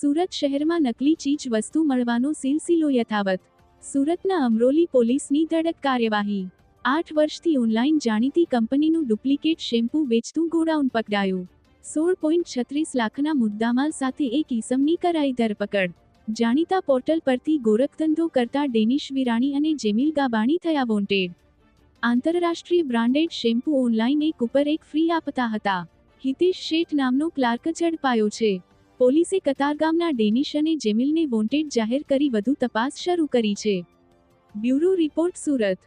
સુરત શહેરમાં નકલી ચીજ વસ્તુ મળવાનો સિલસિલો યથાવત. સુરતના અમરોલી પોલીસની ધડક કાર્યવાહી. આઠ વર્ષથી ઓનલાઈન જાણીતી કંપનીનું ડુપ્લિકેટ શેમ્પૂ વેચતું ગોડાઉન પકડાયું. સોળ પોઈન્ટ છત્રીસ લાખના મુદ્દામાલ સાથે એક ઈસમની કરાઈ ધરપકડ. જાણીતા પોર્ટલ પરથી ગોરખધંધો કરતા ડેનિશ વિરાણી અને જેમિલ ગાબાણી થયા વોન્ટેડ. આંતરરાષ્ટ્રીય બ્રાન્ડેડ શેમ્પૂ ઓનલાઈન એક ઉપર એક ફ્રી આપતા હતા. હિતેશ શેઠ નામનો ક્લાર્ક ઝડપાયો છે. પોલીસે કતારગામના ડેનિશ અને જેમિલને વોન્ટેડ જાહેર કરી વધુ તપાસ શરૂ કરી છે. Bureau report Surat.